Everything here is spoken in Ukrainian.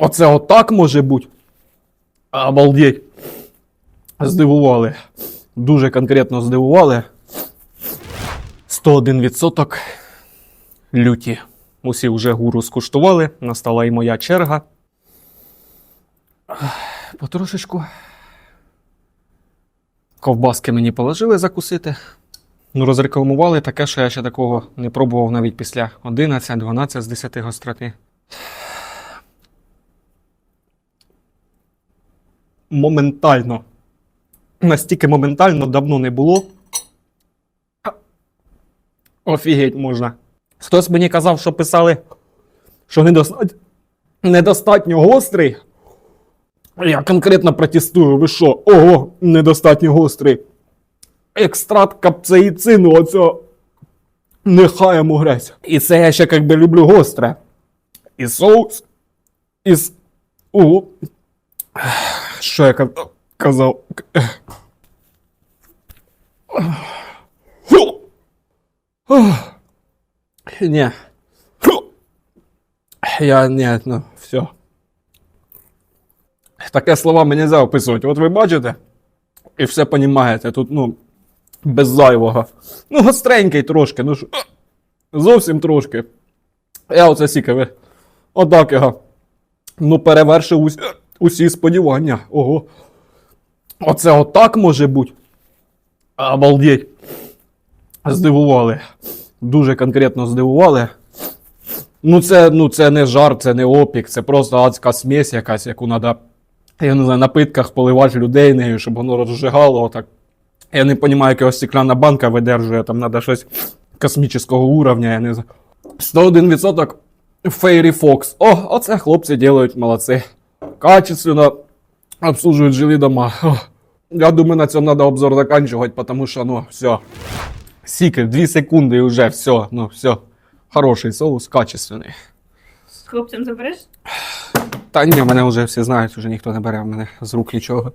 Оце отак може бути. Обалдеть. Здивували. Дуже конкретно здивували. 101% люті. Усі вже гуру скуштували. Настала і моя черга. Потрошечку. Ковбаски мені положили закусити. Ну, розрекламували таке, що я ще такого не пробував навіть після 11-12 з 10 гостроти. Моментально. Настільки моментально давно не було. Офігеть можна. Хтось мені казав, що писали, що недостатньо, недостатньо гострий. Я конкретно протестую, ви що? Ого, недостатньо гострий. Екстракт капсаїцину, оцього нехай йому грязь. І це я ще як би люблю гостре. І соус, і. Ого. Що я казав? Ні. Я не, ну, все. Таке словами не можна описувати. От ви бачите, і все понімаєте. Тут, ну, без зайвого. Ну, гостренький трошки, ну ж, зовсім трошки. Я оце сіки, ви. Отак його. Ну, перевершив усі, усі сподівання. Ого. Оце отак може бути. Обалдеть. Здивували. Дуже конкретно здивували. Ну, це, ну, це не жар, це не опік, це просто адська смесь якась, яку треба, я не знаю, на питках поливати людей нею, щоб воно розжигало отак. Я не розумію, як його стекляна банка видержує, там треба щось космічного уровня, я не знаю. 101% Fairy Fox. О, оце хлопці делають, молодці. Качественно обслуживают жилые дома. Я думаю, на цьому треба обзор заканчивать, потому що, ну, все. Сіки, 2 секунди і вже все, ну, все. Хороший соус, качественний. З хлопцем забереш? Та ні, мене вже всі знають, вже ніхто не бере в мене з рук нічого.